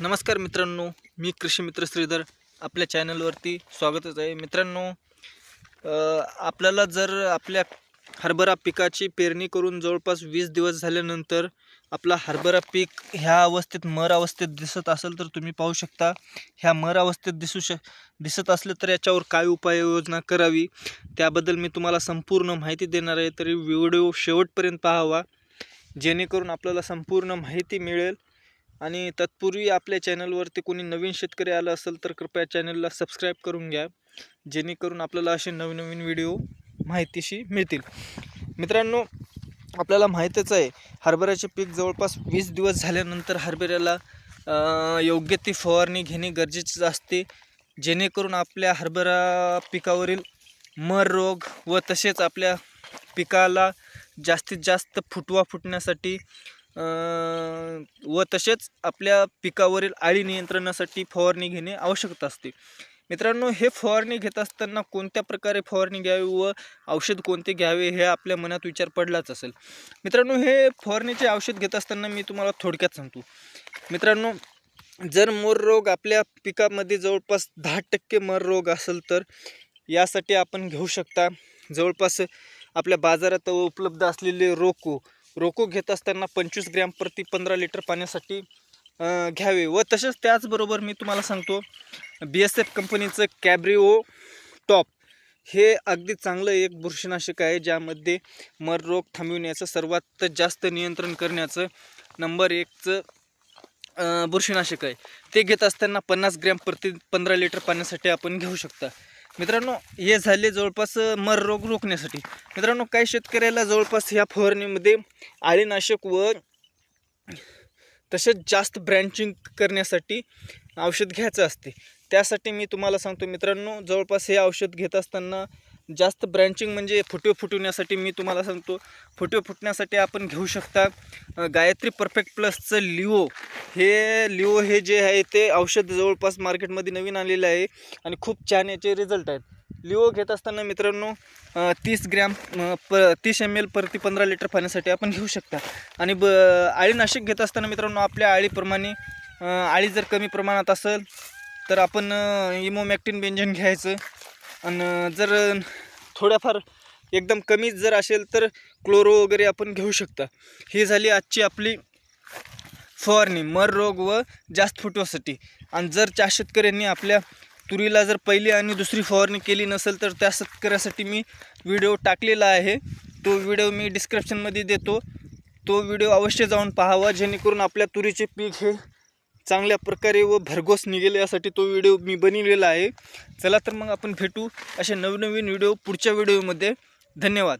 नमस्कार मित्रांनो मी कृषी मित्र श्रीधर. आपल्या चॅनलवरती स्वागतच आहे. मित्रांनो आपल्याला जर आपल्या हरभरा पिकाची पेरणी करून जवळपास वीस दिवस झाल्यानंतर आपला हरभरा पीक ह्या अवस्थेत मर अवस्थेत दिसत असेल तर तुम्ही पाहू शकता. ह्या मर अवस्थेत दिसू श दिसत असलं तर याच्यावर काय उपाययोजना करावी? त्याबद्दल मी तुम्हाला संपूर्ण माहिती देणार आहे. तरी व्हिडिओ शेवटपर्यंत पाहावा. जेणेकरून आपल्याला संपूर्ण माहिती मिळेल. आणि तत्पूर्वी आपल्या चॅनलवरती कोणी नवीन शेतकरी आलं असेल तर कृपया चॅनलला सबस्क्राईब करून घ्या जेणेकरून आपल्याला असे नवीन नवीन व्हिडिओ माहितीशी मिळतील. मित्रांनो आपल्याला माहीतच आहे हरभऱ्याचे पीक जवळपास वीस दिवस झाल्यानंतर हरभऱ्याला योग्य ती फवारणी घेणे गरजेचे असते जेणेकरून आपल्या हरभरा पिकावरील मर रोग व तसेच आपल्या पिकाला जास्तीत जास्त फुटवा फुटण्यासाठी व तसेच आपल्या पिकावरील आळी नियंत्रणासाठी फवारणी घेणे आवश्यकता असते. मित्रांनो हे फवारणी घेत असताना कोणत्या प्रकारे फवारणी घ्यावी व औषध कोणते घ्यावे हे आपल्या मनात विचार पडलाच असेल. मित्रांनो हे फवारणीचे औषध घेत असताना मी तुम्हाला थोडक्यात सांगतो. मित्रांनो जर मोर रोग आपल्या पिकामध्ये जवळपास दहा टक्के मर रोग असेल तर यासाठी आपण घेऊ शकता. जवळपास आपल्या बाजारात उपलब्ध असलेले रोको रोको घेत असताना पंचवीस ग्रॅम प्रति पंधरा लिटर पाण्यासाठी घ्यावे. व तसेच त्याचबरोबर मी तुम्हाला सांगतो बी एस एफ कंपनीचं कॅब्रिओ टॉप हे अगदी चांगलं एक बुरशीनाशक आहे ज्यामध्ये मर रोग थांबविण्याचं सर्वात जास्त नियंत्रण करण्याचं नंबर एकचं बुरशीनाशक आहे. ते घेत असताना पन्नास ग्रॅम प्रति पंधरा लिटर पाण्यासाठी आपण घेऊ शकता. मित्रांनो हे झाले जवळपास मर रोग रोखण्यासाठी. मित्रांनो काही शेतकऱ्याला जवळपास ह्या फवारणीमध्ये आळीनाशक व तसेच जास्त ब्रँचिंग करण्यासाठी औषध घ्यायचं असते. त्यासाठी मी तुम्हाला सांगतो मित्रांनो जवळपास हे औषध घेत असताना जास्त ब्रँचिंग म्हणजे फुटवे फुटवण्यासाठी मी तुम्हाला सांगतो. फुटवे फुटण्यासाठी आपण घेऊ शकता गायत्री परफेक्ट प्लसचं लिओ. हे लिओ हे जे आहे ते औषध जवळपास मार्केटमध्ये नवीन आलेलं आहे आणि खूप छान याचे रिझल्ट आहेत. लिओ घेत असताना मित्रांनो तीस ग्रॅम प तीस एम एल प्रति पंधरा लिटर पाण्यासाठी आपण घेऊ शकता. आणि ब आळीनाशक घेत असताना मित्रांनो आपल्या आळीप्रमाणे आळी जर कमी प्रमाणात असेल तर आपण इमोमॅक्टिन व्यंजन घ्यायचं. आणि जर थोड्याफार एकदम कमी जर असेल तर क्लोरो वगैरे आपण घेऊ शकता. ही झाली आजची आपली फवारणी मर रोग व जास्त फुटवासाठी. आणि जर त्या शेतकऱ्यांनी आपल्या तुरीला जर पहिली आणि दुसरी फवारणी केली नसेल तर त्या शेतकऱ्यासाठी मी व्हिडिओ टाकलेला आहे. तो व्हिडिओ मी डिस्क्रिप्शनमध्ये देतो. तो व्हिडिओ अवश्य जाऊन पाहावा जेणेकरून आपल्या तुरीचे पीक हे चांगल्या प्रकारे व भरघोस निघेल यासाठी तो व्हिडिओ मी बनवलेला आहे. चला तर मग आपण भेटू असे नवनवीन व्हिडिओ पुढच्या व्हिडिओमध्ये. धन्यवाद.